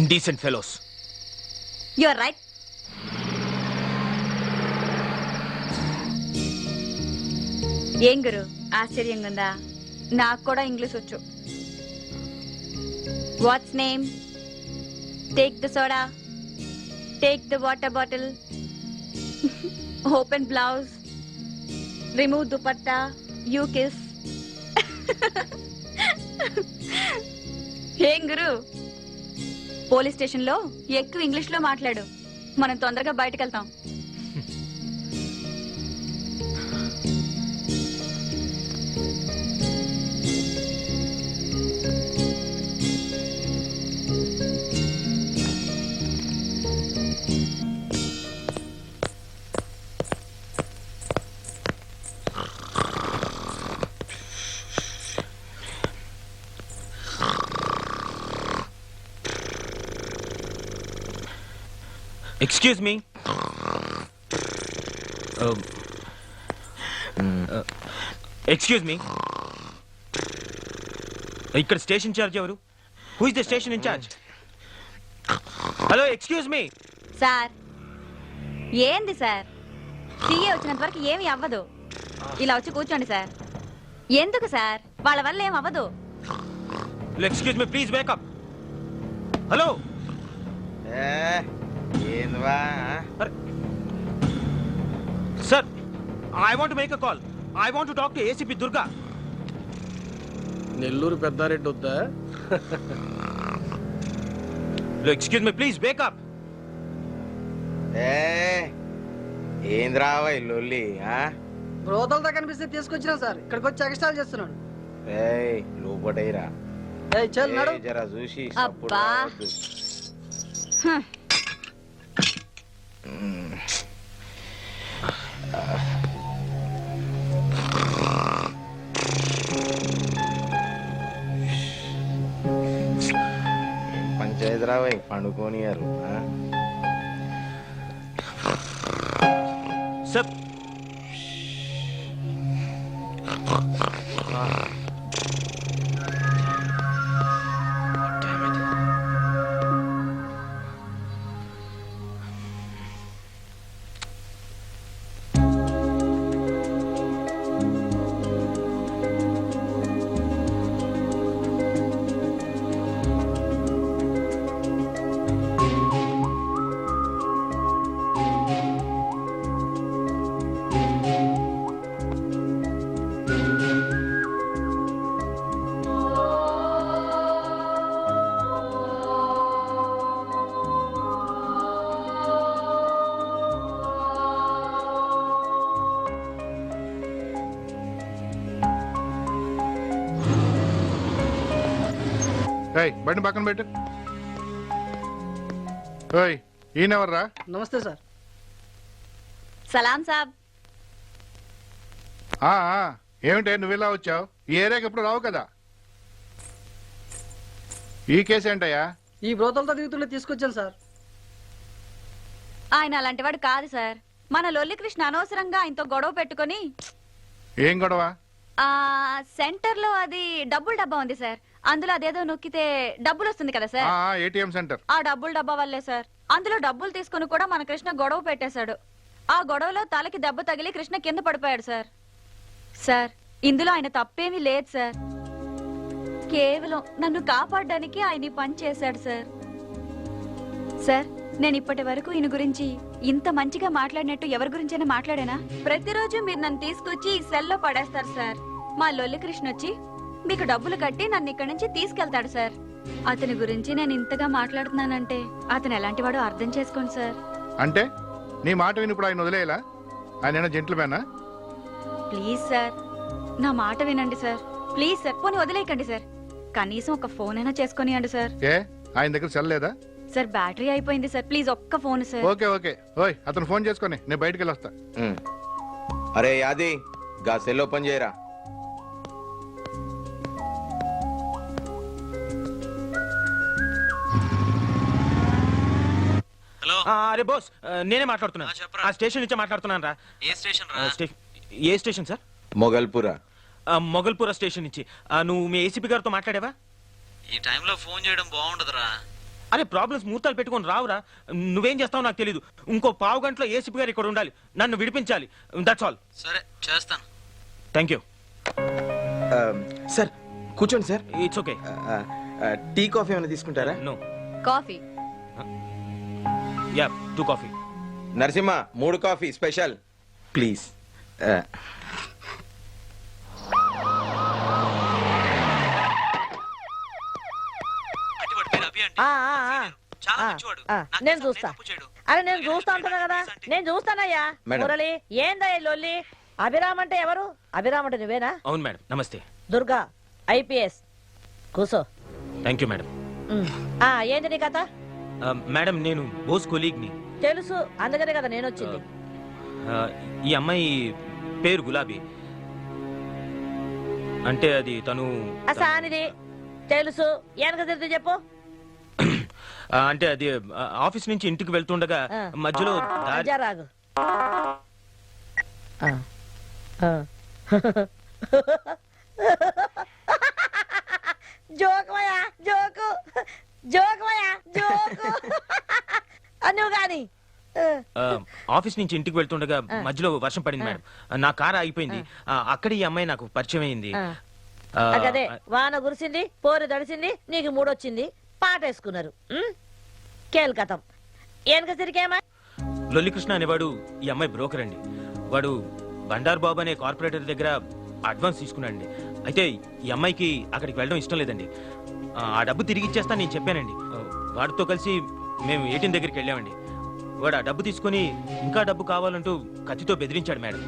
Indecent fellows you are right ఏం గురు? ఆశ్చర్యంగా ఉందా? నాకు కూడా ఇంగ్లీష్ వచ్చు. What's name take the soda take the water bottle open blouse remove dupatta you kiss ఏం గురు. పోలీస్ స్టేషన్లో ఎక్కువ ఇంగ్లీష్లో మాట్లాడు. మనం తొందరగా బయటకెళ్తాం. ఎక్స్క్యూజ్ మీ ఎక్స్క్యూజ్ మీ ఇక్కడ స్టేషన్ ఇన్ఛార్జ్ ఎవరు? Who is the station incharge hello excuse me sir ఏంది సార్? సీఏ వచ్చినంత వరకు ఏమీ అవ్వదు. ఇలా వచ్చి కూర్చోండి సార్. ఎందుకు సార్? వాళ్ళ వల్ల ఏం అవ్వదు? Excuse me please wake up hello A, ఏందివా sir I want make a call. I want to talk to ACP Durga. Nellore Peddareddy వద్దా? Excuse me please wake up ఏ ఏంద్రావా లొల్లి ఆ? రోతలతో కనిపిస్తే తీసుకొచ్చినా సార్. ఇక్కడికి వచ్చి ఎక్స్ట్రాల్ చేస్తున్నాడు. ఏయ్ లోపటైరా ఏయ్ చల్ నడు. ఏయ్, జరా చూసి అబ్బా. పంచాయతీరావు రావద్దు. పండుకోనియారు సార్ ఏయ్ బండి పక్కన పెట్టు. ఓయ్ ఈయనెవర్రా? నమస్తే సార్. సలాం సాబ్. ఆ, ఆ, ఏమిటే నువ్వు ఇలా వచ్చావు? ఈ ఏరియాకి ఎప్పుడు రావు కదా? ఈ కేసు ఏంటయ్యా? ఈ బ్రోతలతో దిగుతుండే తీసుకొచ్చాను సార్. ఆయన అలాంటివాడు కాదు సార్. మన లొల్లి కృష్ణ అనవసరంగా ఆయనతో గొడవ పెట్టుకొని ఏం గొడవ? ఆ సెంటర్లో అది డబ్బులు డబ్బా ఉంది సార్. అందులో అదేదో నొక్కితే డబ్బులు వస్తుంది కదా సార్? ATM centre. ఆ డబ్బులు డబ్బా వల్లే సార్. అందులో డబ్బులు తీసుకుని కూడా మన కృష్ణ గొడవ పెట్టేశాడు. ఆ గొడవలో తలకి దెబ్బ తగిలి కృష్ణ కింద పడిపోయాడు సార్. సార్ ఇందులో ఆయన తప్పేమీ లేదు సార్. కేవలం నన్ను కాపాడడానికి ఆయన పని చేశాడు సార్. సార్ నేను ఇప్పటి వరకు ఈయన గురించి ఇంత మంచిగా మాట్లాడినట్టు ఎవరి గురించైనా మాట్లాడానా? ప్రతిరోజు మీరు నన్ను తీసుకొచ్చి ఈ సెల్లో పడేస్తారు సార్. మా లొల్లి కృష్ణ వచ్చి మీకు డబ్బులు కట్టి నన్ను ఇక్కడి నుంచి తీసుకెళ్తాడు సార్. అతని గురించి నేను ఇంతగా మాట్లాడుతున్నానంటే అతను ఎలాంటివాడో అర్థం చేసుకోండి సార్. అంటే? నీ మాట విని ఇప్పుడు ఆయన వదిలేయలా? ఆయన జెంట్లమేనా ప్లీజ్ సార్. నా మాట వినండి సార్. Please sir. పోనీ వదిలేయకండి సార్. కనీసం ఒక ఫోన్ అయినా చేసుకొనియండి సార్. ఏ? ఆయన దగ్గర సెల్ లేదా? సార్ బ్యాటరీ అయిపోయింది సార్. ప్లీజ్ ఒక్క ఫోన్ సార్. Okay okay. ఓయ్ అతను ఫోన్ చేసుకొని నేను బయటికి వెళ్ళొస్తా. అరే యాది గా సెల్ ఓపెన్ చేయరా? అరే బాస్ నేనే మాట్లాడుతున్నా. ఆ, చెప్పరా. ఆ స్టేషన్ నుంచి మాట్లాడుతున్నాను రా. ఏ స్టేషన్ ఆ, రా స్టే- ఏ స్టేషన్ సార్? మొగల్పురా. ఆ, మొగల్పుర స్టేషన్ నుంచి. ఆ, నువ్వు మీ ఏసీపీ గారితో మాట్లాడావా? ఈ టైంలో ఫోన్ చేయడం బాగుండదురా. అరే ప్రాబ్లమ్స్ ముహూర్తాలు పెట్టుకొని రావురా. నువ్వేం చేస్తావో నాకు తెలియదు ఇంకో పావు గంటలో ఏసీపీ గారు ఇక్కడ ఉండాలి. నన్ను విడిపించాలి. దట్స్ ఆల్ సరే చేస్తాను. థ్యాంక్ యూ సార్ కూర్చోండి sir. It's okay tea coffee ఏమైనా తీసుకుంటారా? No coffee. Yeah two coffee Narasimha మూడు కాఫీ స్పెషల్. ప్లీజ్. ఆ, ఆ, ఆ, ఆ. ఆ, నేను చూస్తా. అరే నేను చూస్తా అంటున్నా కదా. నేను చూస్తానయ్యా. మేడం. మురళి ఏందయ్య లొల్లి? అభిరామ్ అంటే ఎవరు? అభిరామ్ అంటే నువ్వేనా? అవును మేడం నమస్తే. దుర్గా ఐపీఎస్. కూసో. Thank you madam. ఉమ్. ఆ ఏంది నీ కథ? మేడం నేను బోస్ కొలీగ్ని. తెలుసు అందుకనే కదా నేను వచ్చింది ఆ, ఈ అమ్మాయి పేరు గులాబీ. అంటే అది తను ఆ సానిది. తెలుసు. వెనక తిరిగి చెప్పు. ఆ, అంటే అది ఆ, ఆఫీస్ నుంచి ఇంటికి వెళ్తుండగా ఆ. మధ్యలో దారి రాజారాగు ఆ. ఆ. జోకుమయ్యా జోకు. జోకు నువ్వు ఆఫీస్ నుంచి ఇంటికి వెళ్తుండగా మధ్యలో వర్షం పడింది మేడం. నా కారు ఆగిపోయింది. అక్కడ ఈ అమ్మాయి నాకు పరిచయం అయింది. అదే వాన కురిసింది పోరు తడిసింది నీకు మూడొచ్చింది. పాట వేసుకున్నారు? కేల్కతం. వెనక తిరిగేమా లొల్లికృష్ణ అనేవాడు ఈ అమ్మాయి బ్రోకర్ అండి. వాడు బండార్ బాబు అనే కార్పొరేటర్ దగ్గర అడ్వాన్స్ తీసుకున్నాడండి. అయితే ఈ అమ్మాయికి అక్కడికి వెళ్ళడం ఇష్టం లేదండి. ఆ, డబ్బు తిరిగి ఇచ్చేస్తా నేను చెప్పానండి. వాడితో కలిసి మేము ఏటీఎం దగ్గరికి వెళ్ళామండి. వాడు ఆ డబ్బు తీసుకొని ఇంకా డబ్బు కావాలంటూ కత్తితో బెదిరించాడు మేడం.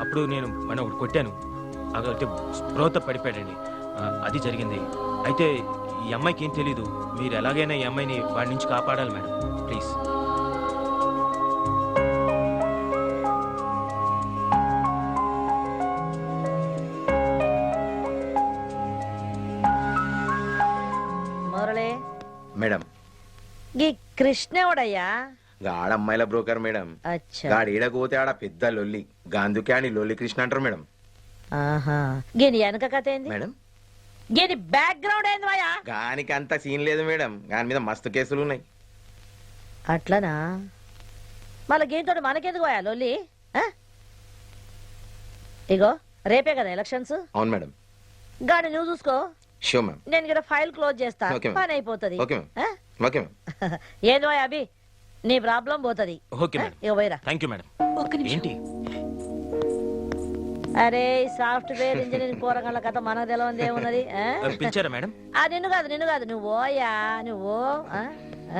అప్పుడు నేను మనం ఒకటి కొట్టాను. అయితే స్పృహత పడిపోయాడండి. అది జరిగింది. అయితే ఈ అమ్మాయికి ఏం తెలీదు. మీరు ఎలాగైనా ఈ అమ్మాయిని వాడి నుంచి కాపాడాలి మేడం. ప్లీజ్. మేడం. గీ కృష్ణవుడయ్యా గాడ అమ్మాయిల బ్రోకర్ మేడం. అచ్చా. గాడు ఈడకపోతే ఆడ పెద్ద లొల్లి గాందుకే అని లొల్లి కృష్ణ అంటారు మేడం. ఆహా. గీని వెనక కథ ఏంది? మేడం? గీని బ్యాక్గ్రౌండ్ ఏంది మాయా? గానికి అంత సీన్ లేదు మేడం. గాని మీద మస్తు కేసులు ఉన్నాయి. అట్లనా? మళ్ళీ గీంతో మనకెందుకు పోయా లొల్లి? ఆ? ఇగో రేపే కదా ఎలక్షన్స్ అవును మేడం. గాని నువ్వు చూసుకో. షో మ్యామ్ నేను ఇక్కడ ఫైల్ క్లోజ్ చేస్తా. Okay, ma'am. పని అయిపోతుంది. ఓకే మ్యామ్ ఓకే మ్యామ్ ఏందో అభి? నీ ప్రాబ్లం పోతుంది. ఓకే మేడం ఇక పోయిరా. థ్యాంక్ యూ మేడం ఒక్క నిమిషం. ఏంటి? అరే సాఫ్ట్వేర్ ఇంజనీరింగ్ పోరగాళ్ళ కథ మనకు తెలియంది ఏమున్నది? ఆ? పిలిచారా మేడం ఆ నిన్ను కాదు నిన్ను కాదు. నువ్వు ఓయా నువ్వు ఆ?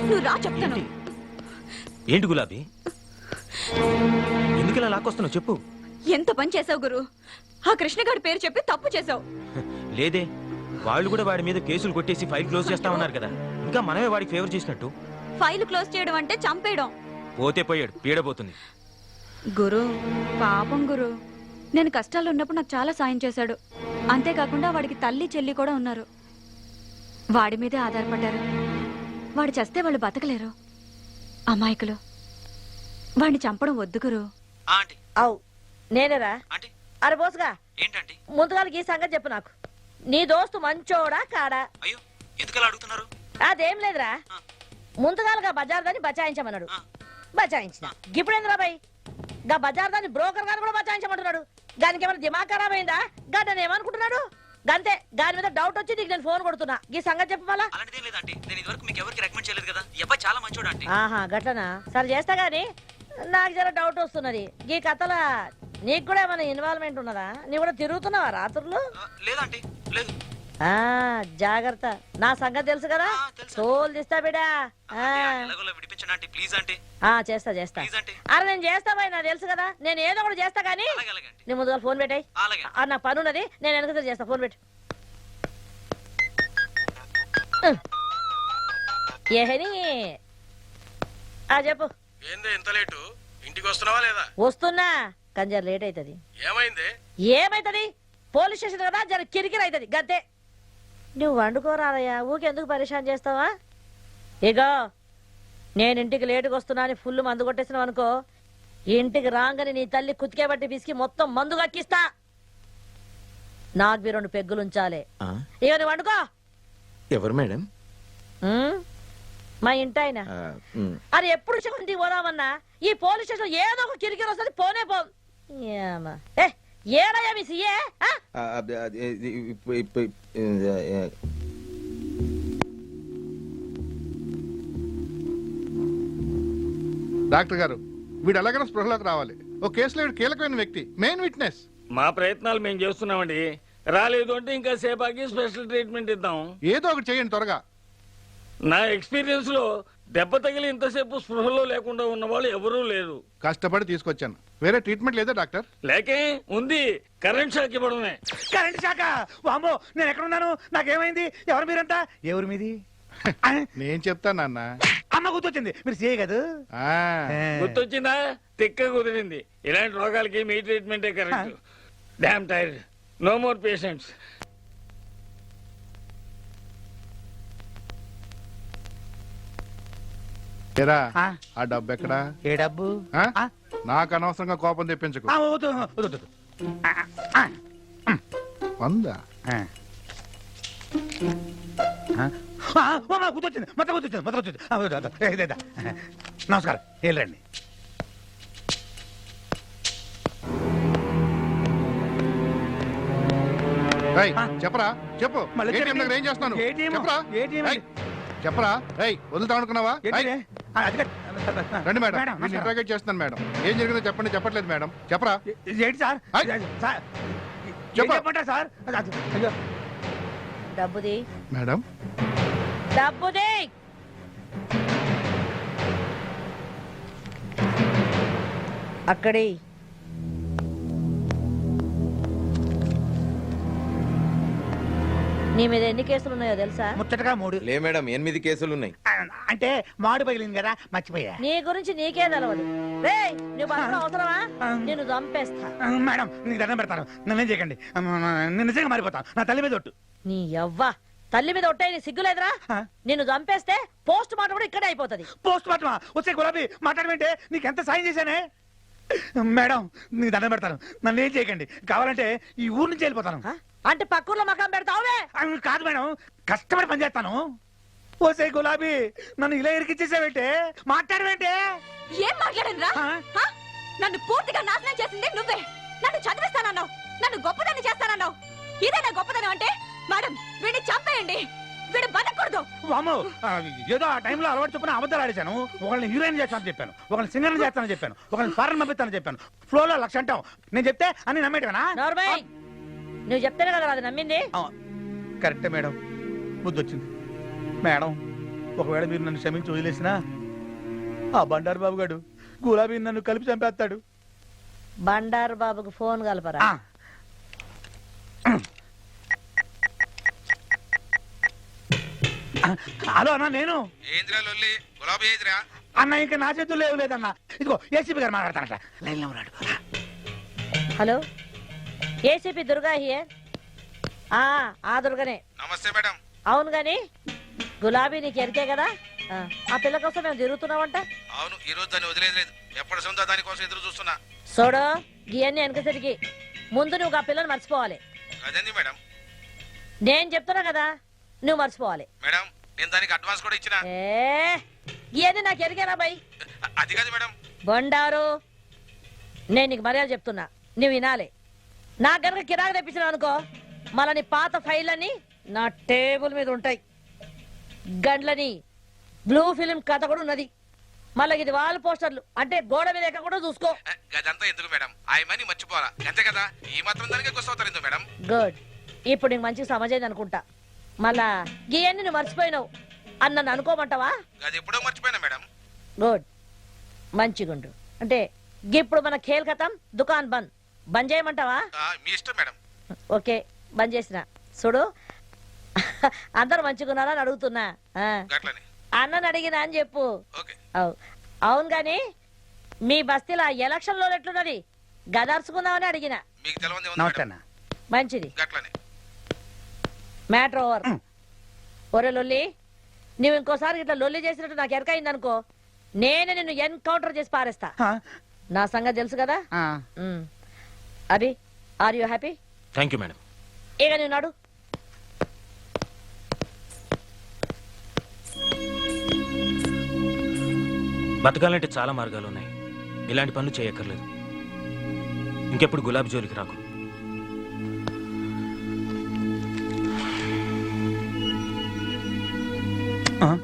నువ్వు రా చెప్తాను. ఏంటి? గులాబీ? ఎందుకు ఇలా లాక్కొస్తున్నావు? చెప్పు. ఎంత పని చేసావు గురు? ఆ కృష్ణగాడి పేరు చెప్పి తప్పు చేసావు లేదే వాళ్ళు కూడా వాడి మీద కేసులు కొట్టేసి ఫైల్ క్లోజ్ చేస్తా ఉన్నారు కదా. ఇంకా మనమే వాడికి ఫేవర్ చేసినట్టు. ఫైల్ క్లోజ్ చేయడం అంటే చంపేయడం. పోతే పోయాడు పీడబోతుంది. గురు పాపం గురు. నేను కష్టాలు ఉన్నప్పుడు నాకు చాలా సాయం చేశాడు. అంతేకాకుండా వాడికి తల్లి చెల్లి కూడా ఉన్నారు. వాడి మీదే ఆధారపడ్డారు. వాడు చస్తే వాళ్ళు బతకలేరు. అమాయకులు. వాడిని చంపడం వద్దు గురు. ఆ, ఆంటీ. అవు. నేనేరా. అరే బోసుగా. ఏంటంటీ? ముందుగాలకి ఈ సంగతి చెప్పు నాకు. నీ దోస్తు మంచోడా కాడా? అయ్యో ఎందుకలా అడుగుతున్నారు? అదేం లేదురా. ముందుగాలుగా బజార్ దాన్ని బచాయించమన్నాడు. బచాయించిన. ఇప్పుడేంద్రా బాయ్? గా బజార్ దాన్ని బ్రోకర్ గారు కూడా బచాయించమంటున్నాడు. దానికి ఏమైనా దిమాగ్ ఖరాబ్ అయిందా? గడ్డని ఏమనుకుంటున్నాడు? గంతే దాని మీద డౌట్ వచ్చి నీకు నేను ఫోన్ కొడుతున్నా. ఈ సంగతి చెప్పు మళ్ళా. అలాంటిదేం లేదంటే. నేను ఇదివరకు మీకు ఎవరికి రికమెండ్ చేయలేదు కదా. ఈ అబ్బాయి చాలా మంచోడు ఆహా గట్లనా? సరే చేస్తా గాని. నాకు జర డౌట్ వస్తున్నది. ఈ కథల నీకు కూడా ఏమైనా ఇన్వాల్వ్మెంట్ ఉన్నదా? నీ కూడా తిరుగుతున్నావా రాత్రులు? ఆ, లేదంటీ లేదు. ఆ జాగ్రత్త. నా సంగతి తెలుసు కదా. తోలు తీస్తా బిడా చేస్తా చేస్తా. అరే నేను చేస్తా బాయ్ నాకు తెలుసు కదా. నేను ఏదో ఒకటి చేస్తా కానీ నీ ముందుగా ఫోన్ పెట్టాయి. నా పని ఉన్నది. నేను వెనక చేస్తా. ఫోన్ పెట్టు. ఏహని ఆ చెప్పు. ఏంది ఇంత లేటు? ఇంటికి వస్తున్నావా లేదా? వస్తున్నా కానీ జర లేట్ అవుతుంది ఏమైంది? ఏమైతుంది? పోలీస్ స్టేషన్ కదా జర కిరికిరి అవుతుంది గద్దే నువ్వు వండుకోరాదయ్యా ఊకెందుకు పరిశాన్ చేస్తావా? ఇగో నేను ఇంటికి లేటుగా వస్తున్నా అని ఫుల్ మందు కొట్టేసినావు అనుకో ఇంటికి రాగానే నీ తల్లి కుతికే బట్టి పిసికి మొత్తం మందు కక్కిస్తా. నాకు మీరు రెండు పెగ్గులు ఉంచాలి ఆ, ఇక నువ్వు వండుకో. ఎవరు మేడం? మా ఇంటాయన. అది ఎప్పుడు ఇంటికి పోదామన్నా? ఈ పోలీస్ స్టేషన్ ఏదో ఒక కిరికిరి వస్తుంది పోనే పో ఏమా. ఏ ఏడయ్యా మీ సీఏ? డాక్టర్ గారు వీడు ఎలాగైనా స్పృహలోకి రావాలి. ఓ కేసులో వీడు కీలకమైన వ్యక్తి మెయిన్ విట్నెస్. మా ప్రయత్నాలు మేము చేస్తున్నామండి. రాలేదు అంటే ఇంకా సేపాకి స్పెషల్ ట్రీట్మెంట్ ఇద్దాం. ఏదో ఒకటి చేయండి త్వరగా. నా ఎక్స్పీరియన్స్లో దెబ్బ తగిలి ఇంతసేపు స్పృహలో లేకుండా ఉన్న వాళ్ళు ఎవరూ లేరు. కష్టపడి తీసుకొచ్చాను. వేరే ట్రీట్మెంట్ లేదా డాక్టర్ లేకే ఉంది. కరెంట్ షాక్ ఇవ్వడమే. కరెంట్ శాఖ వామ్మో నేను ఎక్కడ ఉన్నాను? నాకేమైంది? ఎవరు మీరంతా? ఎవరు మీది? ఆ, నేను చెప్తాను నాన్న. అమ్మ గుర్తొచ్చింది. మీరు కదా? ఆ, గుర్తొచ్చిందా? తిక్క కుదిరింది. ఇలాంటి రోగాలకి మీ ట్రీట్మెంటే correct damn tired no more patients ఏరా ఆ. డబ్బు ఎక్కడా? ఏ డబ్బు? నాకు అనవసరంగా కోపం తెప్పించకు. వందా? మొత్తం మొత్తం. నమస్కారం వెళ్ళండి. చెప్పరా చెప్పు. ఏం చేస్తున్నాను? చెప్పరా? చెప్పరా? వదులుతా అనుకున్నావా రండి మేడం. నేను. ఇంట్రాగేట్ చేస్తున్నాను మేడం. ఏం జరిగిందో చెప్పండి చెప్పట్లేదు మేడం. చెప్పరా? ఏంటి సార్. సార్. డబ్బుది మేడం? డబ్బుది అక్కడి. నీ మీద ఎన్ని కేసులు ఉన్నాయో తెలుసా? ముచ్చటగా మూడు. లే మేడం ఎనిమిది కేసులు ఉన్నాయి ఆ, అంటే మాడు పగిలింది కదా మర్చిపోయా. నీ గురించి నీకే తెలవదు. రే నువ్వు బతకడం అవసరమా? నేను చంపేస్తా. ఆ, మేడం నీకు దండం పెడతాను. నన్నేం చేయకండి. ఆ, నేను నిజంగా మారిపోతాను. నా తల్లి మీద ఒట్టు. నీ యవ్వ. తల్లి మీద ఒట్టే నీ సిగ్గులేదురా ఆ. నిన్ను చంపేస్తే పోస్ట్ మార్టం కూడా ఇక్కడే అయిపోతది. పోస్ట్ మార్టమా? వచ్చే గులాబీ మాట్లాడమంటే నీకు ఎంత సాయం చేశానే? మేడం నీకు దండం పెడతాను. నన్ను ఏం చేయకండి. కావాలంటే ఈ ఊరు నుంచి వెళ్ళిపోతాను? అంటే పక్కూర్లో మకాం పెడతావులే ఆ, కాదు మేడం. కష్టపడి పని చేస్తాను ఓసే గులాబీ నన్ను ఇలా ఇరికిచ్చేసావేంటే? మాట్లాడవేంటే? ఏం మాట్లాడనురా? హ? నన్ను పూర్తిగా నాశనం చేసింది నువ్వే. నన్ను చదివిస్తానన్నావు. నన్ను గొప్పదాన్ని చేస్తానన్నావు. ఇదేనా గొప్పదనం అంటే మేడం వీడిని చంపేయండి. వీడు బతకూడదు. వామ్మో, ఆ, ఏదో ఆ టైంలో అలవాటు చొప్పున అబద్ధాలు ఆడేశాను. ఒకళ్ళని హీరోయిన్ చేస్తానని చెప్పాను. ఒకళ్ళని సింగర్ చేస్తానని చెప్పాను. ఒకళ్ళని ఫారెన్ పంపిస్తానని చెప్పాను. ఫ్లోలో లక్ష అంటాం నేను చెప్తే అన్ని నమ్మేటవేనా? నోర్మై నువ్వు చెప్తేనే కదా అది నమ్మింది. కరెక్టే మేడం. బుద్ధి వచ్చింది మేడం ఒకవేళ మీరు నన్ను క్షమించి వదిలేసినా ఆ బండారు బాబు గారు గులాబీ నన్ను కలిపి చంపేస్తాడు. బండారు బాబుకు ఫోన్ కలపరా? ఆ. హలో అన్న నేను. ఏంద్రా లొల్లి? గులాబీ ఏంద్రా? అన్న ఇంకా నా చేతుల్లో లేవు లేదన్న. ఇదిగో ఏసీపీ గారు మాట్లాడతానట లైన్లో ఉన్నాడు. హలో? ACP Durga here? ఆ ఆ దుర్గనే. నమస్తే మేడం. అవును గాని గులాబీ నీకు ఎరికే కదా? ఆ, ఆ పిల్ల కోసం మేము తిరుగుతున్నామంట. అవును ఈ రోజు దాన్ని వదిలేదు లేదు. ఎప్పటి సొంత దానికోసం ఎదురు చూస్తున్నా. చూడు ఇవన్నీ వెనకసరికి. ముందు నువ్వు ఆ పిల్లని మర్చిపోవాలి. అదేంది మేడం? నేను చెప్తున్నా కదా నువ్వు మర్చిపోవాలి. మేడం నేను దానికి అడ్వాన్స్ కూడా ఇచ్చిన. ఏ ఇవన్నీ నాకు ఎరికేనా బై అది కాదు మేడం. బండారు నేను నీకు మర్యాద చెప్తున్నా. నువ్వు వినాలి. నా గనక కిరాకు తెప్పించిన అనుకో మళ్ళీ నీ పాత ఫైళ్ళని నా టేబుల్ మీద ఉంటాయి. గండ్లని బ్లూ ఫిలిం కథ కూడా ఉన్నది. మళ్ళీ ఇది వాల్ పోస్టర్లు అంటే గోడ మీద కూడా చూసుకో. అదంతా ఎందుకు మేడం? ఆ మనీ మర్చిపోరా అంతే కదా? ఈ మాత్రం దానికే ఎందుకు మేడం? గుడ్. ఇప్పుడు నీకు మంచిగా సమజైంది అనుకుంటా. మళ్ళా ఇవన్నీ నువ్వు మర్చిపోయినావు అని నన్ను అనుకోమంటావా? అది ఎప్పుడో మర్చిపోయినా మేడం. గుడ్ మంచిగుండు అంటే ఇప్పుడు మన ఖేల్ ఖతం దుకాన్ బంద్. బంద్ చేయమంటావా? ఆ, మీ ఇష్టం మేడం. ఓకే బంద్ చేసిన. చూడు. అందరు మంచిగున్నారా అని అడుగుతున్నా. అన్నని అడిగినా అని చెప్పు. అవును గాని మీ బస్తీలో ఎలక్షన్లో ఎట్లున్నది? గదర్చుకుందామని అడిగిన. మంచిది. గట్లని. Matter over. ఒరే లొల్లి నువ్వు ఇంకోసారి ఇట్లా లొల్లి చేసినట్టు నాకు ఎరకైంది అనుకో నేనే నిన్ను ఎన్కౌంటర్ చేసి పారేస్తా. నా సంగతి తెలుసు కదా. Abhi are you happy? Thank you madam ఇక నువ్వు నాడు. బతకాలంటే చాలా మార్గాలు ఉన్నాయి ఇలాంటి పనులు చేయక్కర్లేదు. ఇంకెప్పుడు గులాబీ జోలికి రాకు. Aha.